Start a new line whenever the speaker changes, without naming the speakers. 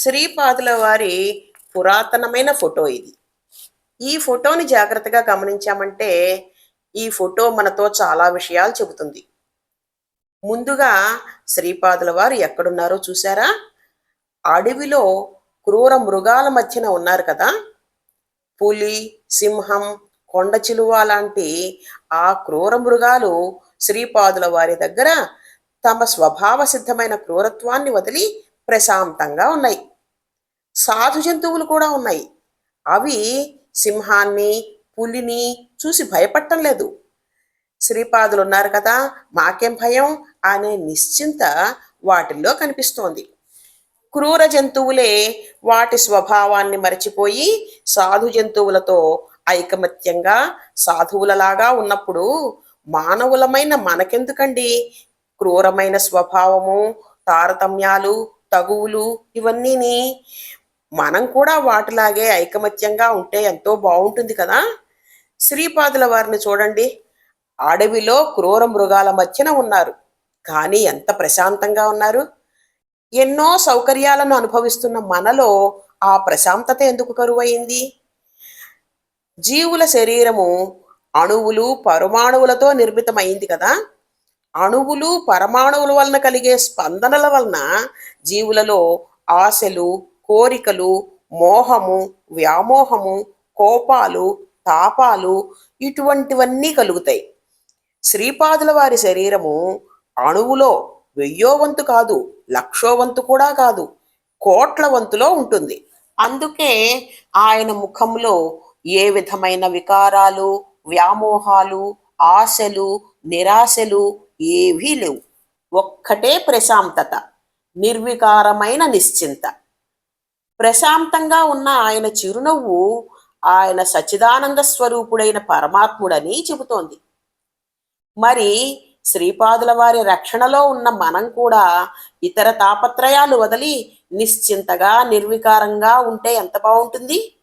శ్రీపాదుల వారి పురాతనమైన ఫోటో ఇది. ఈ ఫోటోని జాగ్రత్తగా గమనించామంటే ఈ ఫోటో మనతో చాలా విషయాలు చెబుతుంది. ముందుగా శ్రీపాదుల వారు ఎక్కడున్నారో చూసారా అడవిలో క్రూర మృగాల మధ్యన ఉన్నారు కదా? పులి సింహం కొండ చిలువ లాంటి ఆ క్రూర మృగాలు శ్రీపాదుల వారి దగ్గర తమ స్వభావ సిద్ధమైన క్రూరత్వాన్ని వదిలి ప్రశాంతంగా ఉన్నాయి. సాధు జంతువులు కూడా ఉన్నాయి. అవి సింహాన్ని పులిని చూసి భయపడటం లేదు. శ్రీపాదులు ఉన్నారు కదా మాకేం భయం అనే నిశ్చింత వాటిల్లో కనిపిస్తోంది. క్రూర జంతువులే వాటి స్వభావాన్ని మరచిపోయి సాధు జంతువులతో ఐకమత్యంగా సాధువులలాగా ఉన్నప్పుడు మానవులమైన మనకెందుకండి? క్రూరమైన స్వభావము తారతమ్యాలు తగువులు ఇవన్నీని మనం కూడా వాటిలాగే ఐకమత్యంగా ఉంటే ఎంతో బాగుంటుంది కదా. శ్రీపాదుల వారిని చూడండి. అడవిలో క్రూర మృగాల మధ్యన ఉన్నారు. కానీ ఎంత ప్రశాంతంగా ఉన్నారు. ఎన్నో సౌకర్యాలను అనుభవిస్తున్న మనలో ఆ ప్రశాంతత ఎందుకు కరువయింది జీవుల శరీరము అణువులు పరమాణువులతో నిర్మితమైంది కదా. అణువులు పరమాణువుల వలన కలిగే స్పందనల వలన జీవులలో ఆశలు కోరికలు మోహము వ్యామోహము కోపాలు తాపాలు ఇటువంటివన్నీ కలుగుతాయి. శ్రీపాదుల వారి శరీరము అణువులో వెయ్యో వంతు కాదు లక్షో వంతు కూడా కాదు కోట్ల వంతులో ఉంటుంది. అందుకే ఆయన ముఖంలో ఏ విధమైన వికారాలు వ్యామోహాలు ఆశలు నిరాశలు ఏవీ లేవు. ఒక్కటే ప్రశాంతత నిర్వికారమైన నిశ్చింత. ప్రశాంతంగా ఉన్న ఆయన చిరునవ్వు ఆయన సచిదానంద స్వరూపుడైన పరమాత్ముడని చెబుతోంది. మరి శ్రీపాదుల వారి రక్షణలో ఉన్న మనం కూడా ఇతర తాపత్రయాలు వదిలి నిశ్చింతగా నిర్వికారంగా ఉంటే ఎంత బాగుంటుంది